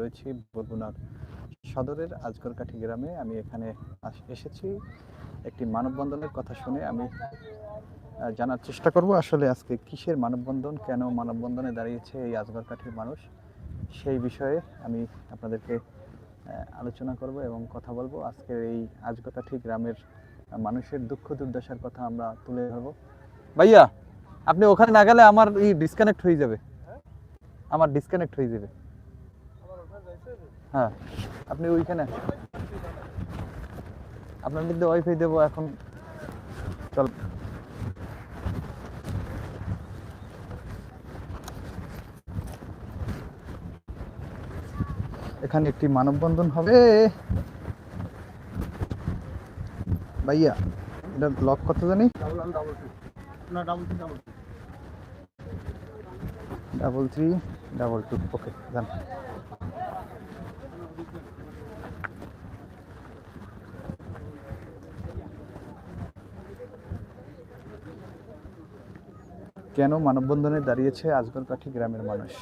রয়েছি বরগুনার সদরের আজগরকাঠি গ্রামে। আমি এখানে এসেছি। একটি মানববন্ধনের কথা শুনে আমি জানার চেষ্টা করব আসলে আজকে কিসের মানববন্ধন, কেন মানববন্ধনে দাঁড়িয়েছে এই আজগরকাঠির মানুষ? সেই বিষয়ে আমি আপনাদেরকে আলোচনা করব এবং কথা বলব। আজকের এই আজগরকাঠি গ্রামের মানুষের দুঃখ দুর্দশার কথা আমরা তুলে ধরবো। ভাইয়া, আপনি ওখানে না গেলে আমার এই ডিসকানেক্ট হয়ে যাবে। আমার ডিসকানেক্ট হয়ে যাবে। হ্যাঁ আপনি ওইখানে। আপনার মধ্যে ওয়াইফাই দেবো এখন। চল। এখানে একটি মানববন্ধন হবে। ভাইয়া এটা লক কত জানি। Double three double two okay জান। কেন মানববন্ধনে দাঁড়িয়েছে আজগরকাঠি গ্রামের মানুষ?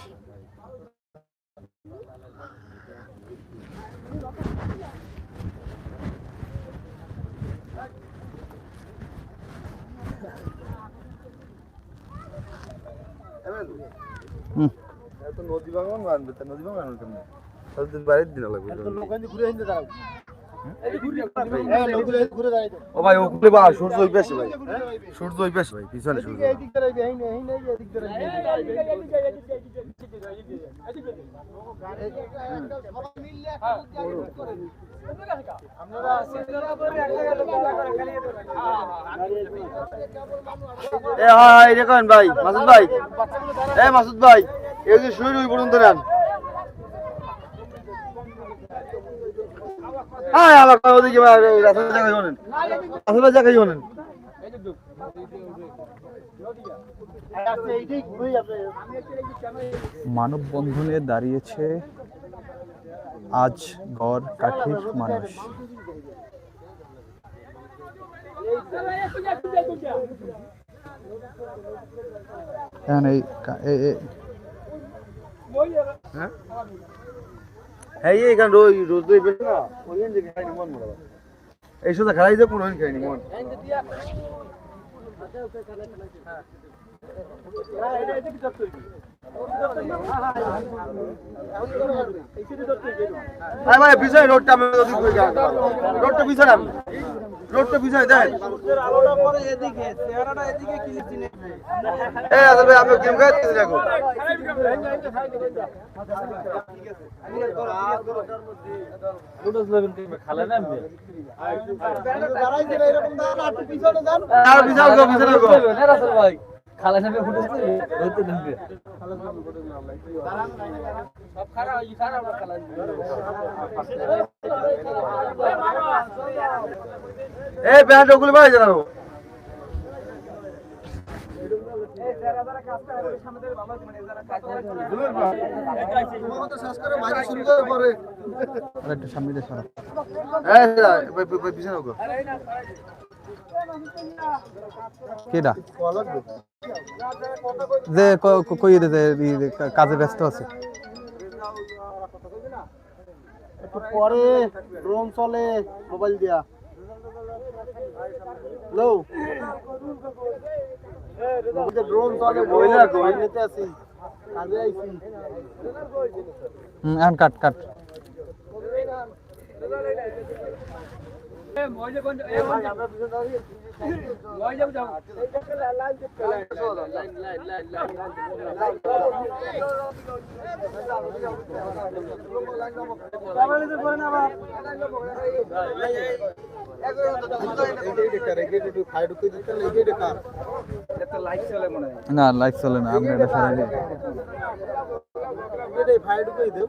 নদী ভাঙন মানবে তা নদী ভাঙন কেমন? তাহলে তো বাড়ির দিন লাগবে ও ভাই ওখানে বা সূর্য ওই ভাই। সূর্য ওই ভাই পিছনে সূর্য। এ হাই দেখেন ভাই মাসুদ ভাই। এ মাসুদ ভাই এই যে শুরু ওই পর্যন্ত নেন। হ্যাঁ আবার ওদিকে রাস্তার জায়গায় শোনেন রাস্তার জায়গায় শোনেন মানববন্ধনে দাঁড়িয়েছে আজ গড় কাঠির মানুষ। এখন এই এ- হ্যাঁ হ্যাঁ এইখান রোজ রোজ দই বেশ না। ওই যে খাইনি মন মরা এই শুধু খাই যে কোনো খাইনি মন। রোডটা আমি রোডটা পিছনে রোডটা পিছনে দেন এই আসলে ভাই আপনি গেম খেলতে দেখো আর বিশাল গো বিশাল গো খালা সামনে ফুটেছে ধরতে ধরবে সব খারাপ হই খারাপ খালা এই ব্যান্ড ওগুলো ভাই জানাব সামনে দিয়ে সরো। এই ভাই ভাই পিছনে গো কেডা? যে ক- ক- কই রে যে কাজে ব্যস্ত আছে? একটু পরে ড্রোন চলে মোবাইল দিয়া। হ্যালো ড্রোন চলে বইলা নিতে আছি কাজে আইছি। হুম কাট কাট। না লাইট চলে না আপনি এটা দিন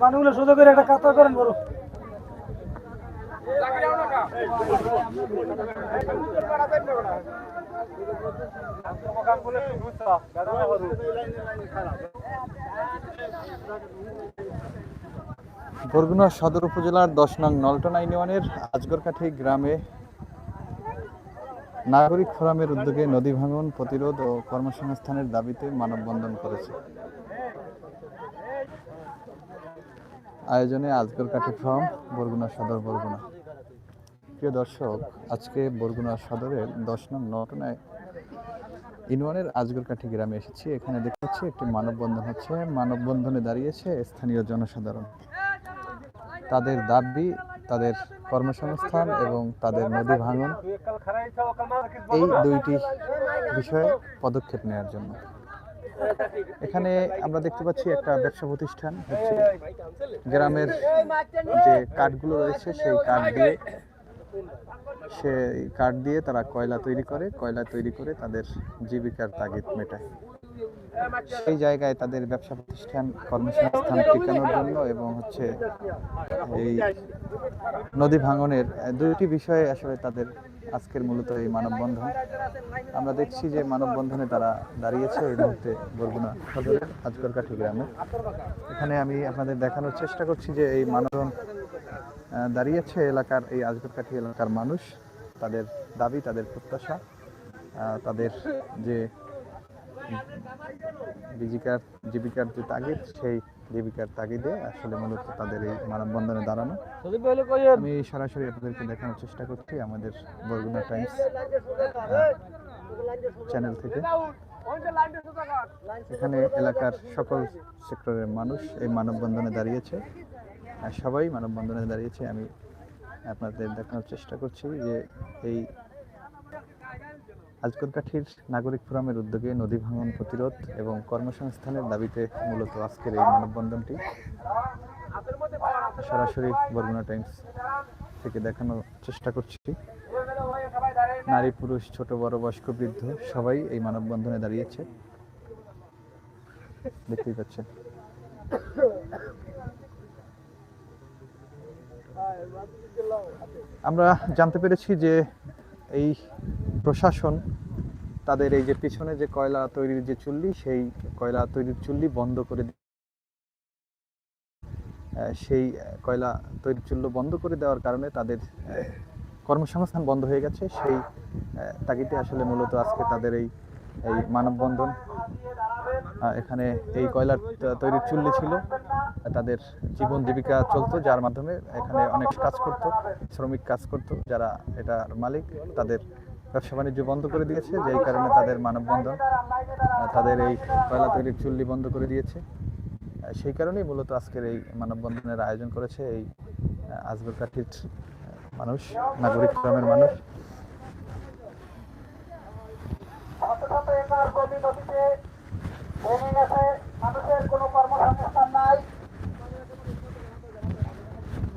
মানুষগুলো সোজা করে একটা কাতর করেন বলো। বরগুনা সদর উপজেলার দশ নং নলটনা ইউনিয়নের আজগরকাঠি গ্রামে নাগরিক ফোরামের উদ্যোগে নদী ভাঙন, প্রতিরোধ ও কর্মসংস্থানের দাবিতে মানববন্ধন করেছে। আয়োজনে আজগরকাঠি ফ্রম, বরগুনা সদর, বরগুনা। প্রিয় দর্শক, আজকে বরগুনা সদরের দশ নং নলটনায় ইউনিয়নের আজগরকাঠি গ্রামে এসেছি। এখানে দেখতে পাচ্ছি একটি মানববন্ধন হচ্ছে। মানববন্ধনে দাঁড়িয়েছে স্থানীয় জনসাধারণ। তাদের দাবি, তাদের কর্মসংস্থান এবং তাদের নদী ভাঙন, এই দুইটি বিষয়ে পদক্ষেপ নেওয়ার জন্য। এখানে আমরা দেখতে পাচ্ছি একটা ব্যবসা প্রতিষ্ঠান, হচ্ছে গ্রামের যে কাঠগুলো রয়েছে, সেই কাঠ দিয়ে সেই কাঠ দিয়ে তারা কয়লা তৈরি করে, কয়লা তৈরি করে তাদের জীবিকার তাগিদ মেটায়। সেই জায়গায় তাদের ব্যবসা প্রতিষ্ঠান, কর্মসংস্থান টিকানোর জন্য এবং হচ্ছে এই নদী ভাঙনের দুইটি বিষয়ে আসলে তাদের আজকের মূলত এই মানববন্ধন। আমরা দেখছি যে মানববন্ধনে তারা দাঁড়িয়েছে এই মুহূর্তে বরগুনা সদরের আজকরকাঠি গ্রামে এখানে আমি আপনাদের দেখানোর চেষ্টা করছি যে এই মানববন্ধন দাঁড়িয়েছে এলাকার এই আজকরকাঠি এলাকার মানুষ, তাদের দাবি, তাদের প্রত্যাশা তাদের যে জীবিকার জীবিকার যে তাগিদ, সেই জীবিকার তাগিদে আসলে মূলত তাদের এই মানববন্ধনে দাঁড়ানো। আমি সরাসরি আপনাদেরকে দেখানোর চেষ্টা করছি আমাদের বরগুনা টাইমস চ্যানেল থেকে। এখানে এলাকার সকল সেক্টরের মানুষ এই মানববন্ধনে দাঁড়িয়েছে। আর সবাই মানববন্ধনে দাঁড়িয়েছে আমি আপনাদের দেখানোর চেষ্টা করছি যে এই আজকর কাঠির নাগরিক ফোরামের উদ্যোগে নদী ভাঙন প্রতিরোধ এবং কর্মসংস্থানের দাবিতে মূলত আজকের এই মানববন্ধনটি সরাসরি বরগুনা টাইমস থেকে দেখানোর চেষ্টা করছি। নারী, পুরুষ, ছোট, বড়, বয়স্ক, বৃদ্ধ সবাই এই মানববন্ধনে দাঁড়িয়েছে। দেখতেই পাচ্ছেন। আমরা জানতে পেরেছি যে এই প্রশাসন, তাদের এই যে পিছনে যে কয়লা তৈরির যে চুল্লি, সেই কয়লা তৈরির চুল্লি বন্ধ করে সেই কয়লা তৈরির চুল্লি বন্ধ করে দেওয়ার কারণে তাদের কর্মসংস্থান বন্ধ হয়ে গেছে। সেই তাগিদে আসলে মূলত আজকে তাদের এই এই মানববন্ধন এখানে এই কয়লার তৈরির চুল্লি ছিল। তাদের জীবন জীবিকা চলতো, যার মাধ্যমে এখানে অনেক কাজ করত, শ্রমিক কাজ করত, যারা এটার মালিক, তাদের ব্যবসা বাণিজ্য বন্ধ করে দিয়েছে, যেই কারণে তাদের মানববন্ধন তাদের এই কয়লা তৈরির চুল্লি বন্ধ করে দিয়েছে। সেই কারণেই মূলত আজকের এই মানববন্ধনের আয়োজন করেছে এই আজগর কাঠির মানুষ, নাগরিক গ্রামের মানুষ কোনো কর্মসংস্থান নাই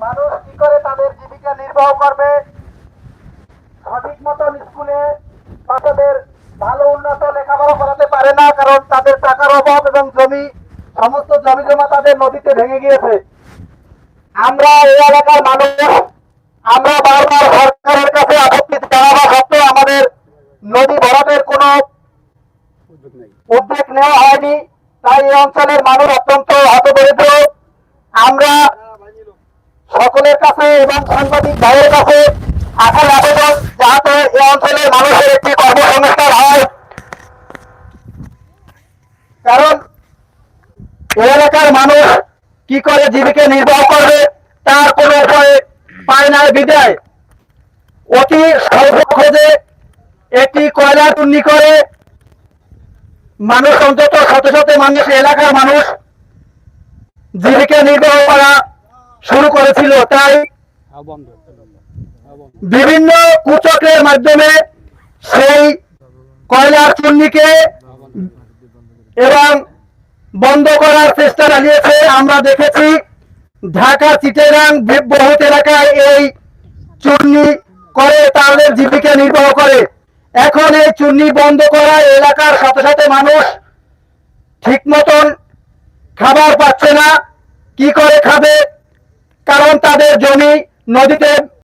মানুষ কি করে তাদের জীবিকা নির্বাহ করবে সঠিক মতন স্কুলে বাচ্চাদের ভালো উন্নত লেখাপড়া করাতে পারে না কারণ তাদের টাকার অভাব এবং জমি সমস্ত জমি জমা তাদের গিয়েছে আমরা এই এলাকার মানুষ, আমরা বারবার সরকারের কাছে আপত্তি জানাবা সত্ত্বেও আমাদের নদী ভরাটের কোনো উদ্যোগ নেওয়া হয়নি। তাই এই অঞ্চলের মানুষ অত্যন্ত হতদরিদ্র। আমরা সকলের কাছে এবং সাংবাদিক ভাইয়ের কাছে এখন আবেদন যাতে এই অঞ্চলের মানুষের একটি কর্মসংস্থান হয় কারণ এই এলাকার মানুষ কি করে জীবিকা নির্বাহ করবে? তার কোনো উপায় পায় না বিদায়। অতি স্বল্প খোঁজে একটি কয়লা চুন্নি করে মানুষ, অন্তত শত শত মানুষ, এলাকার মানুষ জীবিকা নির্বাহ করা শুরু করেছিল। তাই বিভিন্ন কুচকের মাধ্যমে সেই কয়লার চুন্নিকে এবং বন্ধ করার চেষ্টা চালিয়েছে আমরা দেখেছি ঢাকা চিটেরাং বহুত এলাকায় এই চুন্নি করে তাদের জীবিকা নির্বাহ করে। এখন এই চুন্নি বন্ধ করা এলাকার সাথে সাথে মানুষ ঠিক মতন খাবার পাচ্ছে না। কি করে খাবে? কারণ তাদের জমি নদীতে